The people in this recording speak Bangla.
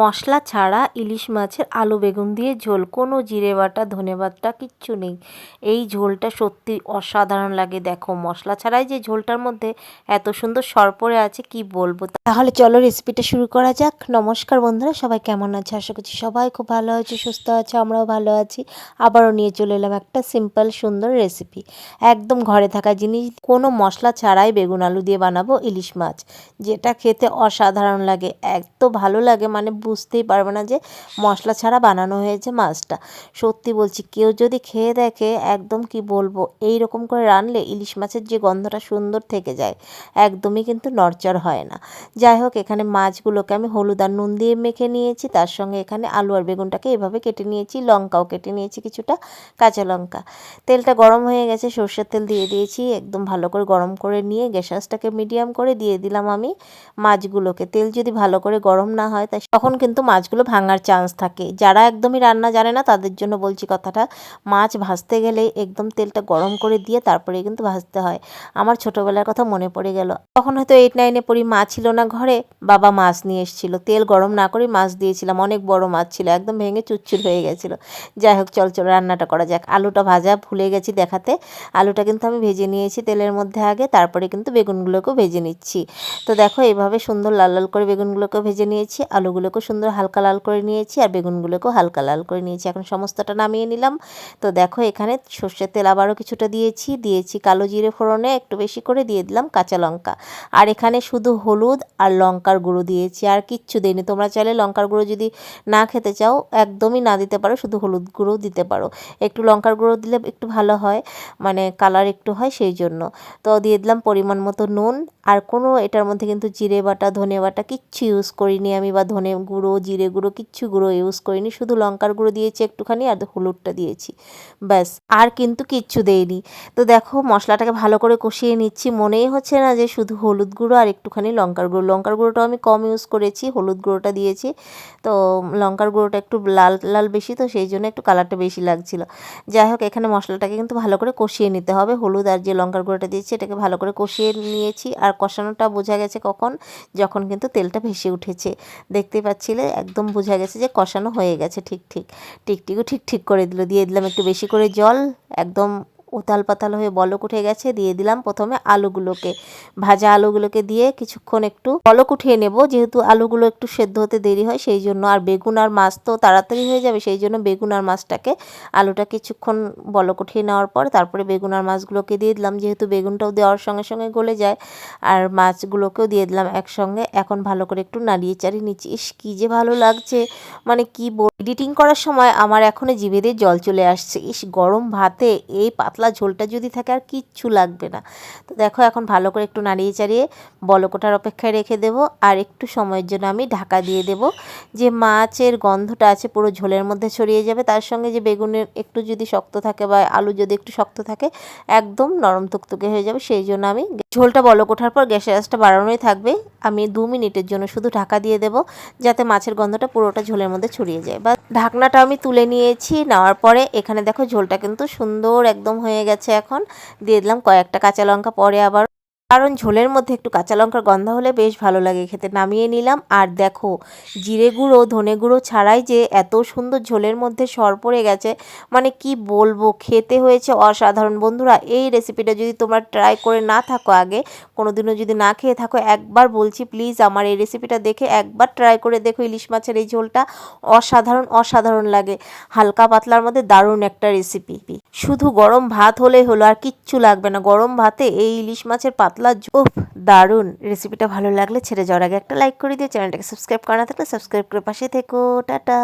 মশলা ছাড়া ইলিশ মাছের আলু বেগুন দিয়ে ঝোল। কোনো জিরে বাটা, ধনে বাটা কিচ্ছু নেই। এই ঝোলটা সত্যি অসাধারণ লাগে দেখো। মশলা ছাড়াই যে ঝোলটার মধ্যে এত সুন্দর সর পড়ে আছে, কি বলব? তাহলে চলো রেসিপিটা শুরু করা যাক। নমস্কার বন্ধুরা, সবাই কেমন আছে? আশা করছি সবাই খুব ভালো আছে, সুস্থ আছে, আমরাও ভালো আছি। আবারও নিয়ে চলে এলাম একটা সিম্পল সুন্দর রেসিপি একদম ঘরে থাকা জিনিস, কোনো মশলা ছাড়াই বেগুন, আলু দিয়ে বানাবো ইলিশ মাছ। যেটা খেতে অসাধারণ লাগে, এত ভালো লাগে মানে বুঝতেই পারবে না যে মশলা ছাড়া বানানো হয়েছে মাছটা। সত্যি বলছি, কেউ যদি খেয়ে দেখে একদম কি বলব এই রকম করে রানলে ইলিশ মাছের যে গন্ধটা সুন্দর থেকে যায়, একদমই কিন্তু নড়চড় হয় না। যাই হোক, এখানে মাছগুলোকে আমি হলুদ আর নুন দিয়ে মেখে নিয়েছি, তার সঙ্গে এখানে আলু আর বেগুনটাকে এভাবে কেটে নিয়েছি, লঙ্কাও কেটে নিয়েছি কিছুটা, কাঁচা লঙ্কা। তেলটা গরম হয়ে গেছে, সর্ষের তেল দিয়ে দিয়েছি, একদম ভালো করে গরম করে নিয়ে গ্যাস আঁচটাকে মিডিয়াম করে দিয়ে দিলাম আমি মাছগুলোকে। তেল যদি ভালো করে গরম না হয়, তাই তখন কিন্তু মাছগুলো ভাঙার চান্স থাকে। যারা একদমই রান্না জানে না, তাদের জন্য বলছি কথাটা, মাছ ভাজতে গেলে একদম তেলটা গরম করে দিয়ে তারপরে কিন্তু ভাজতে হয়। আমার ছোটোবেলার কথা মনে পড়ে গেল। তখন হয়তো এইট নাইনে পড়ি, মা ছিল না ঘরে, বাবা মাছ নিয়ে এসেছিল। তেল গরম না করে মাছ দিয়েছিলাম, অনেক বড় মাছ ছিল, একদম ভেঙে চুরচুর হয়ে গেছিল। যাই হোক, চল চল, রান্নাটা করা যাক। আলুটা ভাজা ভুলে গেছি দেখাতে। আলুটা কিন্তু আমি ভেজে নিয়েছি তেলের মধ্যে আগে, তারপরে কিন্তু বেগুনগুলোকেও ভেজে নিচ্ছি। তো দেখো এইভাবে সুন্দর লাল লাল করে বেগুনগুলোকেও ভেজে নিয়েছি, আলুগুলোকেও সুন্দর হালকা লাল করে নিয়েছি আর বেগুনগুলোকেও হালকা লাল করে নিয়েছি। এখন সমস্তটা নামিয়ে নিলাম। তো দেখো এখানে সর্ষের তেল আবারও কিছুটা দিয়েছি। দিয়েছি কালো জিরে ফোড়নে একটু বেশি করে দিয়ে দিলাম কাঁচা লঙ্কা। আর এখানে শুধু হলুদ আর লঙ্কার গুঁড়ো দিয়েছি। আর কিচ্ছু দিইনি। তোমরা চাইলে লঙ্কার গুঁড়ো যদি না খেতে চাও, একদমই না দিতে পারো, শুধু হলুদ গুঁড়োও দিতে পারো। একটু লঙ্কার গুঁড়ো দিলে একটু ভালো হয় মানে কালার একটু হয় সেই জন্য। তো দিয়ে দিলাম পরিমাণ মতো নুন। আর কোনো এটার মধ্যে কিন্তু জিরে বাটা, ধনে বাটা কিচ্ছু ইউজ করিনি আমি বা ধনে গুঁড়ো, জিরে গুঁড়ো, কিচ্ছু গুঁড়ো ইউজ করিনি। শুধু লঙ্কার গুঁড়ো দিয়েছি একটুখানি আর হলুদটা দিয়েছি। ব্যাস, আর কিন্তু কিচ্ছু দেইনি। তো দেখো, মশলাটাকে ভালো করে কষিয়ে নিচ্ছি। মনেই হচ্ছে না যে শুধু হলুদ গুঁড়ো আর একটুখানি লঙ্কার গুঁড়ো। লঙ্কার গুঁড়োটাও আমি কম ইউজ করেছি, হলুদ গুঁড়োটা দিয়েছি। তো লঙ্কার গুঁড়োটা একটু লাল লাল বেশি, তো সেই জন্য একটু কালারটা বেশি লাগছিল। যাই হোক, এখানে মশলাটাকে কিন্তু ভালো করে কষিয়ে নিতে হবে। হলুদ আর যে লঙ্কার গুঁড়োটা দিয়েছি, এটাকে ভালো করে কষিয়ে নিয়েছি। আর কষানোটা বোঝা গেছে কখন? যখন কিন্তু তেলটা ভেসে উঠেছে। দেখতে পাচ্ছিলে একদম বোঝা গেছে যে কষানো হয়ে গেছে, ঠিক ঠিক। টিকটিকও ঠিক ঠিক করে দিল, দিয়ে দিলাম একটু বেশি করে জল, একদম উতাল পাতাল হয়ে বলক উঠে গেছে, দিয়ে দিলাম প্রথমে আলুগুলোকে। ভাজা আলুগুলোকে দিয়ে কিছুক্ষণ একটু বলক উঠিয়ে নেব, যেহেতু আলুগুলো একটু সেদ্ধ হতে দেরি হয়, সেই জন্য আর বেগুন আর মাছ তো তাড়াতাড়ি হয়ে যাবে, সেই জন্য বেগুন আর মাছটাকে, আলুটা কিছুক্ষণ বলক উঠিয়ে নেওয়ার পর তারপরে বেগুন আর মাছগুলোকে দিয়ে দিলাম, যেহেতু বেগুনটাও দেওয়ার সঙ্গে সঙ্গে গলে যায়, আর মাছগুলোকেও দিয়ে দিলাম একসঙ্গে। এখন ভালো করে একটু নাড়িয়ে চাড়িয়ে নিচ্ছি। ইস, কী যে ভালো লাগছে! মানে কি এডিটিং করার সময় আমার এখনও জিভে দিয়ে জল চলে আসছে। ইস, গরম ভাতে এই পাতলা ঝোলটা যদি থাকে আর কিচ্ছু লাগবে না। তো দেখো এখন ভালো করে একটু নাড়িয়ে চাড়িয়ে বলকোটার অপেক্ষায় রেখে দেবো আর একটু সময়ের জন্য আমি ঢাকা দিয়ে দেব। যে মাছের গন্ধটা আছে পুরো ঝোলের মধ্যে ছড়িয়ে যাবে, তার সঙ্গে যে বেগুনের একটু যদি শক্ত থাকে বা আলু যদি একটু শক্ত থাকে, একদম নরম তুকতুকে হয়ে যাবে। সেই জন্য আমি ঝোলটা বলক ওঠার পর গ্যাসের আঁচটা বাড়ানোই থাকবে। আমি দু মিনিটের জন্য শুধু ঢাকা দিয়ে দেব যাতে মাছের গন্ধটা পুরোটা ঝোলের মধ্যে ছড়িয়ে যায়। বা ঢাকনাটা আমি তুলে নিয়েছি, নেওয়ার পরে এখানে দেখো ঝোলটা কিন্তু সুন্দর একদম হয়ে গেছে এখন। দিয়ে দিলাম কয়েকটা কাঁচা লঙ্কা পরে আবার কারণ ঝোলের মধ্যে একটু কাঁচা লঙ্কার গন্ধ হলে বেশ ভালো লাগে খেতে। নামিয়ে নিলাম। আর দেখো, জিরে গুঁড়ো, ধনে গুঁড়ো ছাড়াই যে এত সুন্দর ঝোলের মধ্যে সর পড়ে গেছে মানে কি বলব, খেতে হয়েছে অসাধারণ। বন্ধুরা, এই রেসিপিটা যদি তোমরা ট্রাই করে না থাকো আগে কোনো দিনও যদি না খেয়ে থাকো, একবার বলছি প্লিজ আমার এই রেসিপিটা দেখে একবার ট্রাই করে দেখো ইলিশ মাছের এই ঝোলটা। অসাধারণ অসাধারণ লাগে। হালকা পাতলার মধ্যে দারুণ একটা রেসিপি শুধু গরম ভাত হলেই হলো, আর কিচ্ছু লাগবে না। গরম ভাতে এই ইলিশ মাছের পাতলা উফ দারুণ রেসিপিটা ভালো লাগলে ছেড়ে যাওয়ার আগে একটা লাইক করে দিয়ে চ্যানেলটাকে সাবস্ক্রাইব করা থাকলে সাবস্ক্রাইব করে পাশে থেকো, টাটা।